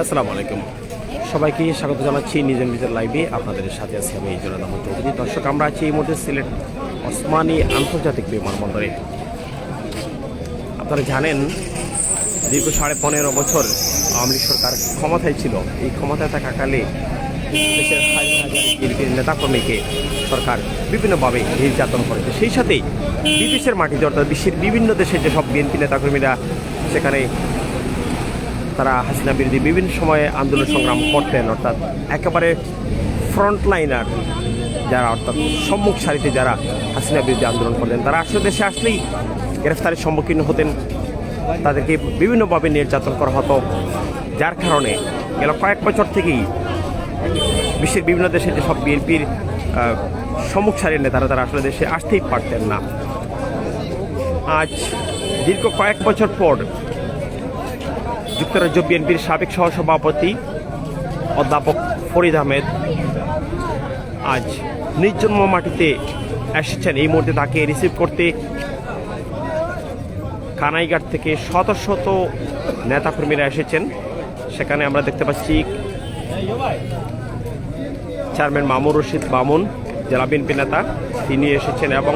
আসসালামু আলাইকুম। সবাইকে স্বাগত জানাচ্ছি নিজের নিজের লাইভে। আপনাদের সাথে আছি আমি জোরাদ আহমদ চৌধুরী। দর্শক, আমরা আছি এই মুহূর্তে সিলেট ওসমানী আন্তর্জাতিক বিমানবন্দরে। আপনারা জানেন, দীর্ঘ সাড়ে পনেরো বছর আওয়ামী সরকার ক্ষমতায় ছিল। এই ক্ষমতায় থাকাকালে দেশের হাজার হাজার নেতাকর্মীকে সরকার বিভিন্নভাবে নির্যাতন করেছে। সেই সাথেই বিদেশের মাটিতে অর্থাৎ বিশ্বের বিভিন্ন দেশে যেসব বিএনপি নেতাকর্মীরা সেখানে তারা হাসিনা বিরোধী বিভিন্ন সময়ে আন্দোলন সংগ্রাম করতেন, অর্থাৎ একেবারে ফ্রন্ট লাইনার যারা, অর্থাৎ সম্মুখ সারিতে যারা হাসিনা বিরোধী আন্দোলন করতেন, তারা আসলে দেশে আসলেই গ্রেফতারের সম্মুখীন হতেন। তাদেরকে বিভিন্নভাবে নির্যাতন করা হতো, যার কারণে গেল কয়েক বছর থেকেই বিশ্বের বিভিন্ন দেশে যেসব বিএনপির সম্মুখ সারির নেতারা, তারা আসলে দেশে আসতেই পারতেন না। আজ দীর্ঘ কয়েক বছর পর যুক্তরাজ্য বিএনপির সাবেক সহসভাপতি অধ্যাপক ফরিদ আহমেদ আজ নিজ জন্ম মাটিতে এসেছেন। এই মুহূর্তে তাকে রিসিভ করতে কানাইঘাট থেকে শত শত নেতাকর্মীরা এসেছেন। সেখানে আমরা দেখতে পাচ্ছি চেয়ারম্যান মামুর রশিদ বামুন, জেলা বিএনপি নেতা, তিনি এসেছেন এবং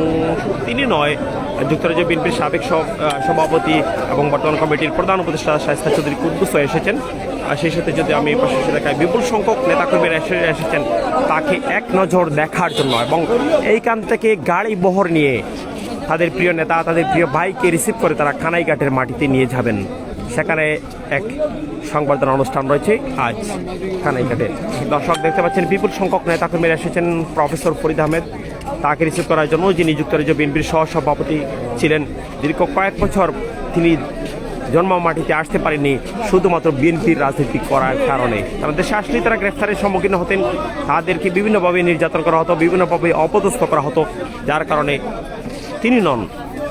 তিনি নয় যুক্তরাজ্য বিএনপির সাবেক সভাপতি এবং বর্তমান কমিটির প্রধান উপদেষ্টা শাস্তা চৌধুরী কুদ্দুস এসেছেন। আর সেই সাথে যদি আমি পাশাপাশি দেখাই, বিপুল সংখ্যক নেতাকর্মীরা এসে, এসেছেন তাকে এক নজর দেখার জন্য এবং এইখান থেকে গাড়ি বহর নিয়ে তাদের প্রিয় নেতা, তাদের প্রিয় ভাইকে রিসিভ করে তারা কানাইঘাটের মাটিতে নিয়ে যাবেন। সেখানে এক সংবর্ধনা অনুষ্ঠান রয়েছে আজ কানাইঘাটে। দর্শক দেখতে পাচ্ছেন, বিপুল সংখ্যক নেতাকর্মীরা এসেছেন, প্রফেসর ফরিদ আহমেদ তাকে রিসিভ করার জন্য যিনি যুক্তরাজ্য বিএনপির সহসভাপতি ছিলেন দীর্ঘ কয়েক বছর তিনি জন্ম মাটিতে আসতে পারেননি, শুধুমাত্র বিএনপির রাজনীতি করার কারণে। কারণ দেশে আসলেই তারা গ্রেফতারের সম্মুখীন হতেন, তাদেরকে বিভিন্নভাবে নির্যাতন করা হতো, বিভিন্নভাবে অপদস্থ করা হতো, যার কারণে তিনি নন।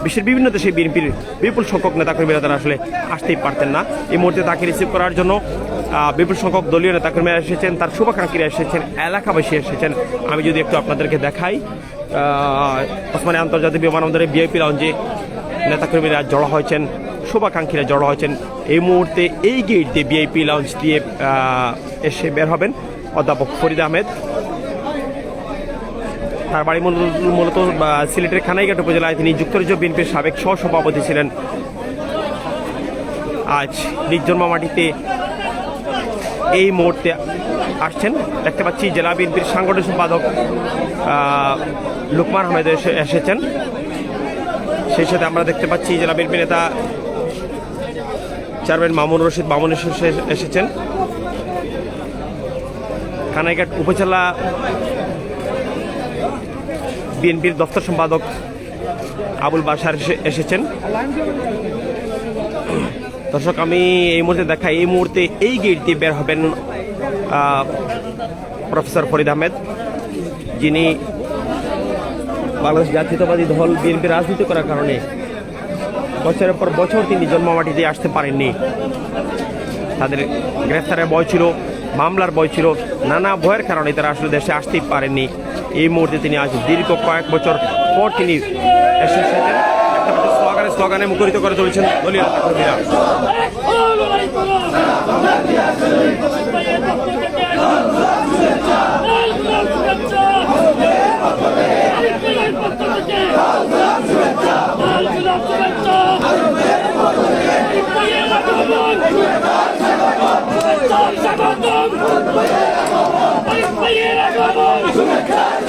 বিশ্বের বিভিন্ন দেশে বিএনপির বিপুল সংখ্যক নেতাকর্মীরা তারা আসলে আসতেই পারতেন না। এই মুহূর্তে তাকে রিসিভ করার জন্য বিপুল সংখ্যক দলীয় নেতাকর্মীরা এসেছেন, তার শুভাকাঙ্ক্ষীরা এসেছেন, এলাকাবাসী এসেছেন। আমি যদি একটু আপনাদেরকে দেখাই ওসমানী আন্তর্জাতিক বিমানবন্দরে বিআইপি লঞ্চে নেতাকর্মীরা জড়ো হয়েছেন, শুভাকাঙ্ক্ষীরা জড়ো হয়েছেন। এই মুহূর্তে এই গেট দিয়ে বিআইপি লঞ্চ দিয়ে এসে বের হবেন অধ্যাপক ফরিদ আহমেদ। তার বাড়ি মূলত- সিলেটের খানাইঘাট উপজেলায় তিনি যুক্তরাজ্য বিএনপির সাবেক সহসভাপতি ছিলেন। আজ নিজ জন্ম মাটিতে এই মুহূর্তে আসছেন। দেখতে পাচ্ছি জেলা বিএনপির সাংগঠনিক সম্পাদক লুকমান আহমেদ এসে- এসেছেন। সেই সাথে আমরা দেখতে পাচ্ছি জেলা বিএনপি নেতা চেয়ারম্যান মামুন রশিদ মামুন এসে- এসেছেন। কানাইঘাট উপজেলা বিএনপির দপ্তর সম্পাদক আবুল বাসার এসে- এসেছেন। দর্শক, আমি এই মুহূর্তে দেখাই, এই মুহূর্তে এই গেট দিয়ে বের হবেন প্রফেসর ফরিদ আহমেদ, যিনি বাংলাদেশ জাতীয়তাবাদী দল বিএনপি রাজনীতি করার কারণে বছরের পর বছর তিনি জন্মমাটিতে আসতে পারেননি। তাদের গ্রেফতারের ভয় ছিল, মামলার ভয় ছিল, নানা ভয়ের কারণে তারা আসলে দেশে আসতেই পারেননি। এই মুহূর্তে তিনি আজ দীর্ঘ কয়েক বছর পর তিনি এসেছেন স্লোগানে স্লোগানে মুখরিত করে চলেছেন দলীয় নেতাকর্মীরা। Come on, come on!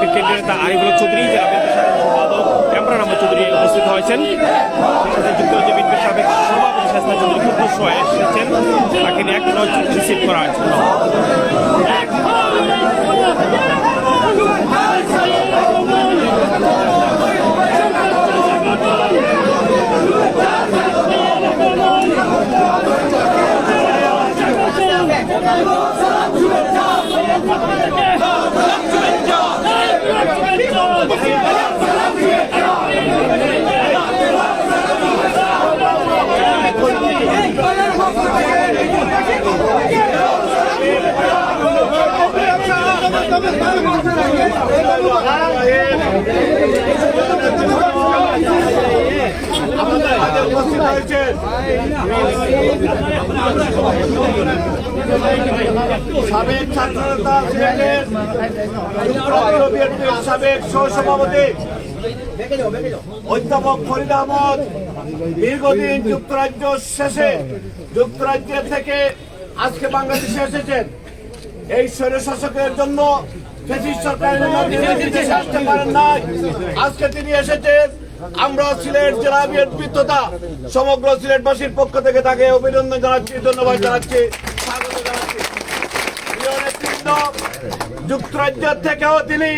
BNP কেন্দ্রীয় নেতা আরিফুল চৌধুরী বিএনপি সাধারণ সম্পাদক এমরান আহমদ চৌধুরী উপস্থিত হয়েছেন। সাথে যুক্তরাজ্য বিএনপির সাবেক সভাপতি শাস্তা চৌধুরী খুব এসেছেন। তাকে এক নজর রিসিভ করার জন্য Hey, সাবেক সাবেক অধ্যাপক ফরিদ আহমদ, দীর্ঘদিন যুক্তরাজ্য শেষে, যুক্তরাজ্য থেকে আজকে বাংলাদেশে এসেছেন। এই স্বৈর শাসকের জন্য আজকে তিনি এসেছেন। আমরা সিলেট জেলা বিএনপি তথা সমগ্র সিলেটবাসীর পক্ষ থেকে তাকে অভিনন্দন জানাচ্ছি, ধন্যবাদ জানাচ্ছি জানাচ্ছি। যুক্তরাজ্য থেকেও তিনি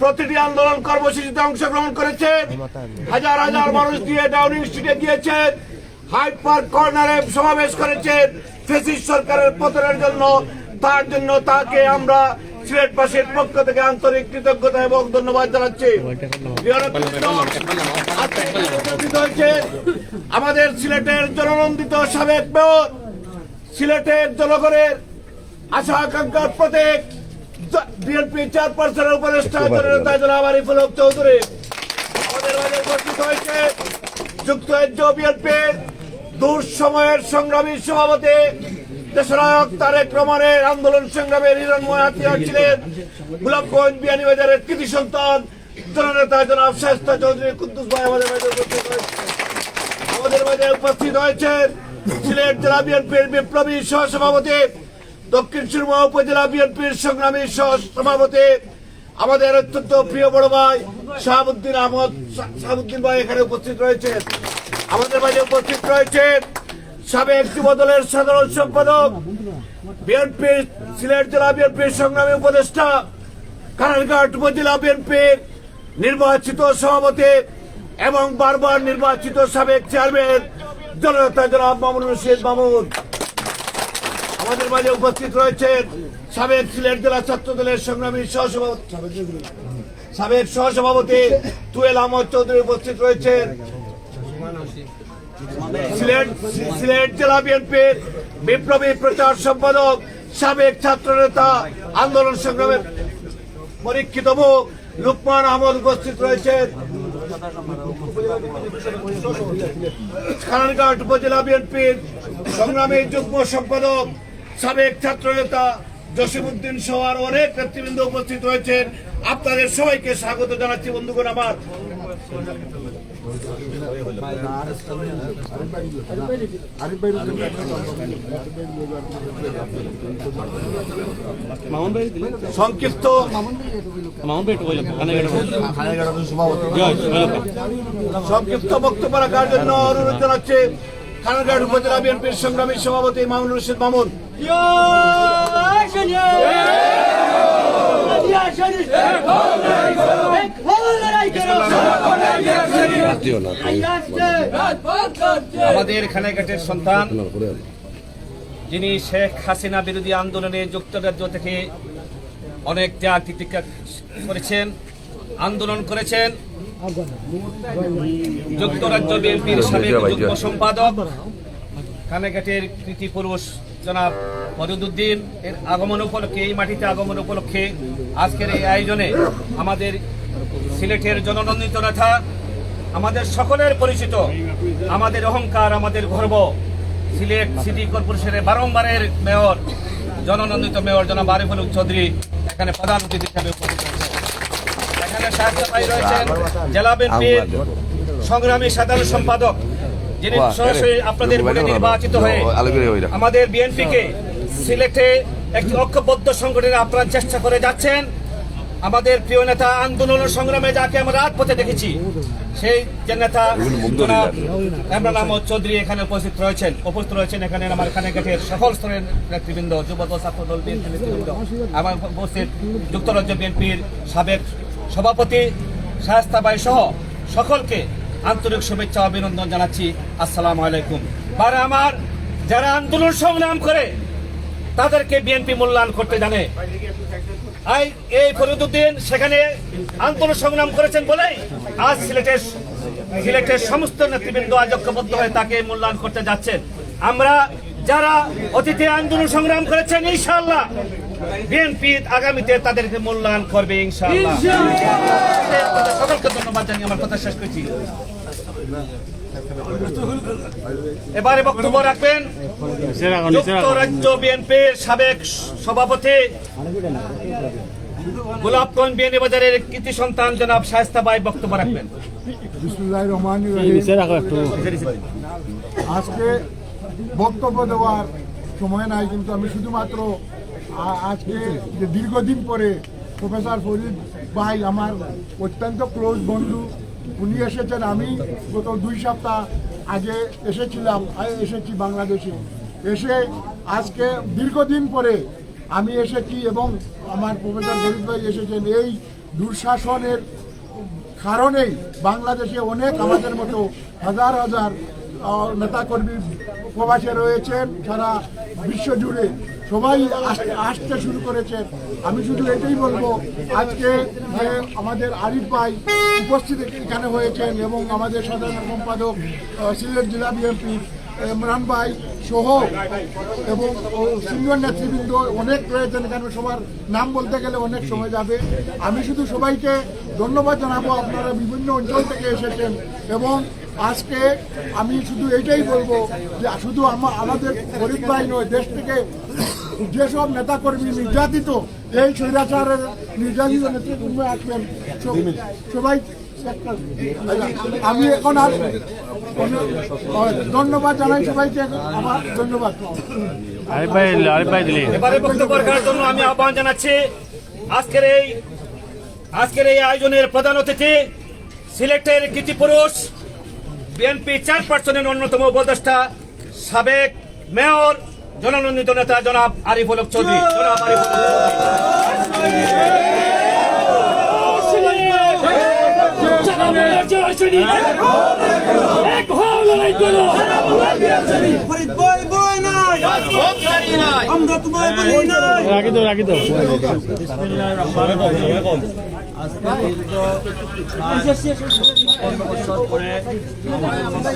প্রতিটি আন্দোলন কর্মসূচিতে অংশগ্রহণ করেছেন। হাজার হাজার মানুষ দিয়ে ডাউনিং স্ট্রিটে গিয়েছেন। হাইড পার্ক কর্নারে সমাবেশ করেছেন। ফেসিস সরকারের পতনের জন্য, তার জন্য তাকে আমরা সিলেটবাসীর পক্ষ থেকে আন্তরিক কৃতজ্ঞতা এবং ধন্যবাদ জানাচ্ছি। আমাদের সিলেটের জননন্দিত সাবেক মেয়র, সিলেটের জনগণের আশা আকাঙ্ক্ষার প্রতীক বিএনপি চেয়ারপারসনের উপদেষ্টা জননেতা জনাব আরিফুল হক চৌধুরী। আমাদের মাঝে উপস্থিত হয়েছে যুক্তরাজ্য বিএনপির দূর সময়ের সংগ্রামী সভাপতি দেশনায়ক তারেক রহমানের আন্দোলন সংগ্রামের হিরণময় হাতিয়ার ছিলেন গোলাপগঞ্জ বিয়ানীবাজারের কৃতি সন্তান, জননেতা জনাব শাস্তা চৌধুরী, কুদ্দুস ভাই আমাদের মাঝে উপস্থিত আমাদের মাঝে উপস্থিত হয়েছেন সিলেট জেলা বিএনপির বিপ্লবী সহ সভাপতি দক্ষিণ সুরমা উপজেলা বিএনপির সংগ্রামী সহ সভাপতি আমাদের অত্যন্ত প্রিয় বড় ভাই শাহাবুদ্দিন আহমদ শাহাবুদ্দিন ভাই এখানে উপস্থিত রয়েছেন। আমাদের মাঝে উপস্থিত রয়েছেন সাবেক যুব দলের সাধারণ সম্পাদক বিএনপির সিলেট জেলা বিএনপির সংগ্রামী উপদেষ্টা, কানারঘাট উপজেলা বিএনপির নির্বাচিত সভাপতি এবং বারবার নির্বাচিত সাবেক চেয়ারম্যান জনতা জনাব মামুন রশিদ মামুন আমাদের মাঝে উপস্থিত রয়েছেন সাবেক সিলেট জেলা ছাত্র দলের সংগ্রামী সহসভাপতি। সাবেক সহসভাপতি তুয়েল আহমদ চৌধুরী উপস্থিত রয়েছেন। সিলেট জেলা বিএনপির বিপ্লবী প্রচার সম্পাদক, সাবেক ছাত্র নেতা আন্দোলন সংগ্রামের পরীক্ষিত মুখ, লুকমান আহমদ উপস্থিত রয়েছেন খানারঘাট উপজেলা বিএনপির সংগ্রামী যুগ্ম সম্পাদক, সাবেক ছাত্র নেতা জসিমুদ্দিন সহ আরও অনেক নেতৃবৃন্দ উপস্থিত রয়েছেন। আপনাদের সবাইকে স্বাগত জানাচ্ছি বন্ধুগণ আমার। সংক্ষিপ্ত সংক্ষিপ্ত বক্তব্য রাখার জন্য অনুরোধ জানাচ্ছে খানারঘাট উপজেলা বিএনপির সংগ্রামী সভাপতি মামুন রশিদ মামুন। আমাদের খানাঘাটের সন্তান, যিনি শেখ হাসিনা বিরোধী আন্দোলনে যুক্তরাজ্য থেকে অনেক ত্যাগ তিতিক্ষা করেছেন, আন্দোলন করেছেন। যুক্তরাজ্য বিএনপির সাবেক যুগ্ম সম্পাদক কানাঘাটের কৃতি পুরুষ জনাব মরুদুদ্দিন এর আগমন উপলক্ষে, এই মাটিতে আগমন উপলক্ষে আজকের এই আয়োজনে আমাদের সিলেটের জননন্দিত নেতা আমাদের সকলের পরিচিত আমাদের অহংকার আমাদের গর্ব। সিলেট সিটি কর্পোরেশনের বারংবারের মেয়র জননন্দিত মেয়র জনাব আরিফুল চৌধুরী এখানে প্রধান অতিথি হিসেবে উপস্থিত এখানে সাহায্য ভাই রয়েছেন জেলা বিএনপির সংগ্রামী সাধারণ সম্পাদক যিনি সরাসরি আপনাদের ভোটে নির্বাচিত হয়ে আমাদের বিএনপিকে সিলেটে একটি ঐক্যবদ্ধ সংগঠনে আপনারা চেষ্টা করে যাচ্ছেন। আমাদের প্রিয় নেতা আন্দোলন সংগ্রামে যাকে আমরা রাজপথে দেখেছি সেই যে নেতা ইমরান আহমদ চৌধুরী এখানে উপস্থিত রয়েছেন। উপস্থিত রয়েছেন এখানে আমার খানেঘাটের সকল স্তরের নেতৃবৃন্দ যুবদল ছাত্র দল বিএনপি নেতৃবৃন্দ। আমার উপস্থিত যুক্তরাজ্য বিএনপির সাবেক সভাপতি শায়স্তাবাই সহ সকলকে আন্তরিক শুভেচ্ছা অভিনন্দন জানাচ্ছি। আসসালামু আলাইকুম। আর আমার যারা আন্দোলন সংগ্রাম করে তাদেরকে বিএনপি মূল্যায়ন করতে জানে। এই ফরিদুদ্দিন সেখানে আন্দোলন সংগ্রাম করেছেন বলেই আজ সিলেটের সিলেটের সমস্ত নেতৃবৃন্দ আজ ঐক্যবদ্ধ হয়ে তাকে মূল্যায়ন করতে যাচ্ছেন। আমরা যারা অতীতে আন্দোলন সংগ্রাম করেছেন ইনশাআল্লাহ বিএনপি আগামীতে তাদেরকে মূল্যায়ন করবে ইনশাআল্লাহ। সকলকে ধন্যবাদ জানিয়ে আমার কথা শেষ করছি। এবারে বক্তব্য রাখবেন যুক্তরাজ্য বিএনপির সাবেক সভাপতি গোলাপগঞ্জ বিএনপি বাজারের কৃতি সন্তান জনাব শায়স্তা বাই বক্তব্য রাখবেন। আজকে বক্তব্য দেওয়ার সময় নাই কিন্তু আমি শুধুমাত্র আজকে যে দীর্ঘদিন পরে প্রফেসর ফরিদ ভাই আমার অত্যন্ত ক্লোজ বন্ধু উনি এসেছেন, আমি গত দুই সপ্তাহ আগে এসেছিলাম এসেছি বাংলাদেশে। এসে আজকে দীর্ঘদিন পরে আমি এসেছি এবং আমার প্রফেসর ফরিদ ভাই এসেছেন। এই দুঃশাসনের কারণেই বাংলাদেশে অনেক আমাদের মতো হাজার হাজার নেতাকর্মী প্রবাসে রয়েছেন, সারা বিশ্ব জুড়ে। সবাই আস- আসতে শুরু করেছেন আমি শুধু এটাই বলব, আজকে যে আমাদের আরিফ ভাই উপস্থিত এখানে হয়েছেন এবং আমাদের সাধারণ সম্পাদক সিলেট জেলা বিএনপি ইমরান ভাই সহ এবং সিনিয়র নেতৃবৃন্দ অনেক রয়েছেন এখানে। সবার নাম বলতে গেলে অনেক সময় যাবে। আমি শুধু সবাইকে ধন্যবাদ জানাব আপনারা বিভিন্ন অঞ্চল থেকে এসেছেন এবং আজকে আমি শুধু এইটাই বলব যে শুধু আমা- আমাদের গরিব ভাই নয়, দেশ থেকে যেসব নেতাকর্মী নির্যাতিত এই স্বৈরাচারের নির্যাতিত নেতৃত্ব আসবেন সবাই আমি এখন আর ধন্যবাদ জানাই সবাইকে আমার ধন্যবাদ। এবারে বক্তব্য রাখার জন্য আমি আহ্বান জানাচ্ছি আজকের এই আজকের এই আয়োজনের প্রধান অতিথি সিলেটের কৃতি পুরুষ বিএনপি চেয়ারপারসনের অন্যতম উপদেষ্টা সাবেক মেয়র জননন্দিত নেতা জনাব আরিফুল হক চৌধুরী। জনাব আরিফুল হক চৌধুরী। ফরিদ বই বই নাই আমরা তোমায় বলি নাই রাখি দাও রাখি দাও বছর পরে আমাদের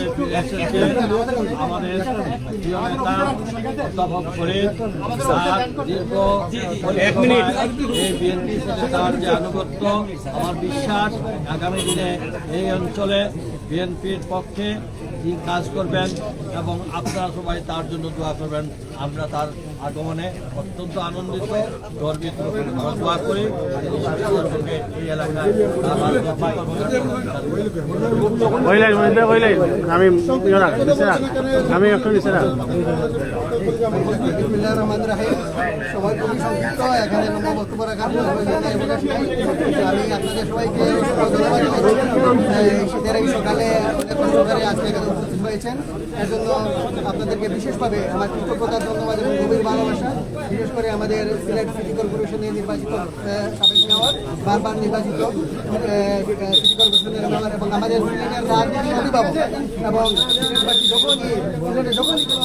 এক মিনিট। এই তার আনুগত্য আমার বিশ্বাস, আগামী দিনে এই অঞ্চলে বিএনপির পক্ষে কাজ করবেন এবং আপনারা সবাই তার জন্য দোয়া করবেন। আমরা তার আগমনে অত্যন্ত আনন্দিত গর্বিত দোয়া করি এই এলাকায় আমি ইয়ে আমি একটু আমি আপনাদের সবাইকে সকালে আজকে হয়েছেন এর জন্য আপনাদেরকে বিশেষভাবে আমার কৃতজ্ঞতা, ধন্যবাদ এবং গভীর ভালোবাসা, বিশেষ করে আমাদের সিলেট সিটি কর্পোরেশনে নির্বাচিত বারবার নির্বাচিত সিটি কর্পোরেশনের মেয়র এবং আমাদের অভিভাবক এবং যখনই সিলেটে যখনই কোনো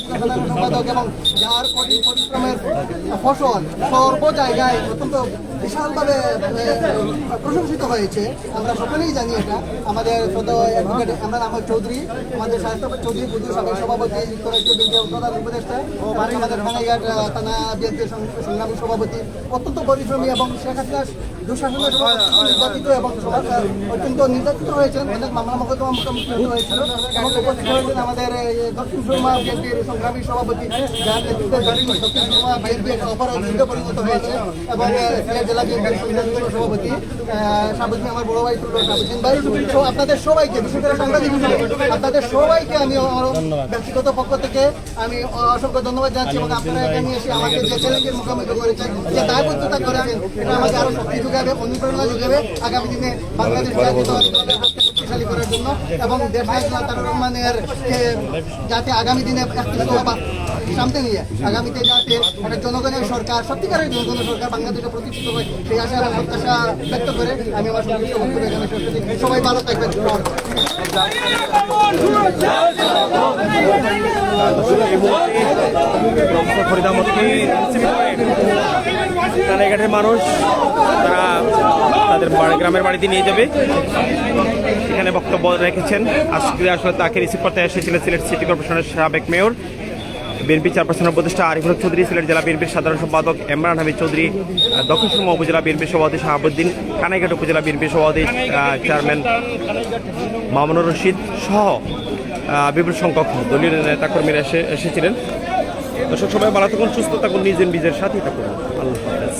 সম্পাদক এবং যার কঠিন পরিশ্রমের ফসল সর্ব জায়গায় অত্যন্ত বিশালভাবে প্রশংসিত হয়েছে। আমরা সকলেই জানি এটা। আমাদের অ্যাডভোকেট আমরা আমার চৌধুরী। আমাদের স্বাস্থ্য চৌধুরী বুদ্ধ সাবেক সভাপতি যুক্তরাজ্য বিএনপি প্রধান উপদেষ্টা, আমাদের থানাঘাট থানা বিএনপির সংগ্রামী সভাপতি, অত্যন্ত পরিশ্রমী এবং শেখ হাসিনার দুঃশাসনের নির্যাতিত এবং সমাজ অত্যন্ত নির্যাতিত হয়েছেন অনেক মামলা মোকদ্দমা মুখোমুখি হয়েছিল। এবং উপস্থিত হয়েছেন আমাদের এই দক্ষিণ সুরমা বিএনপির সংগ্রামী সভাপতি যার নেতৃত্বে দক্ষিণ সুরমা বিএনপির অপরাধ পরিণত হয়েছে। এবং সিলেট জেলা বিএনপির সংগ্রামী সভাপতি সাবুদ্দিন আমার বড় ভাই সাবুদ্দিন ভাই। তো আপনাদের সবাইকে বিশেষ করে সাংবাদিক আপনাদের সবাইকে আমি আমার ব্যক্তিগত পক্ষ থেকে আমি অসংখ্য ধন্যবাদ জানাচ্ছি। এবং আপনারা এখানে এসে আমাকে যে চ্যালেঞ্জের মুখোমুখি করেছেন যে দায়বদ্ধতা করেছেন এটা আমাকে আরও শক্তি অনুপ্রেরণা যোগাবে আগামী দিনে বাংলাদেশ শক্তিশালী করার জন্য এবং দেশ তার রহমানের যাতে আগামী দিনে সামনে নিয়ে আগামীতে যাতে একটা জনগণের সরকার, সত্যিকারের জনগণের সরকার বাংলাদেশে প্রতিষ্ঠিত হয়, সেই আশা প্রত্যাশা ব্যক্ত করে আমি আমার বক্তব্য এখানে সবাই ভালো থাকবেন। মানুষ তারা তাদের গ্রামের বাড়িতে নিয়ে যাবে। এখানে বক্তব্য রেখেছেন। আজকে আসলে তাকে রিসিভ করতে এসেছিলেন সিলেট সিটি কর্পোরেশনের সাবেক মেয়র, বিএনপি চেয়ারপারসনের উপদেষ্টা আরিফুল চৌধুরী, সিলেট জেলা বিএনপির সাধারণ সম্পাদক এমরান হামিদ চৌধুরী দক্ষিণ সুরমা উপজেলা বিএনপির সভাপতি শাহাবুদ্দিন, কানাইঘাট উপজেলা বিএনপির সভাপতি চেয়ারম্যান মামুনুর রশিদ সহ বিপুল সংখ্যক দলীয় নেতাকর্মীরা এসে, এসেছিলেন। দর্শক, সবাই ভালো থাকুন, সুস্থ থাকুন নিজের নিজের সাথেই থাকুন। আল্লাহ হাফেজ।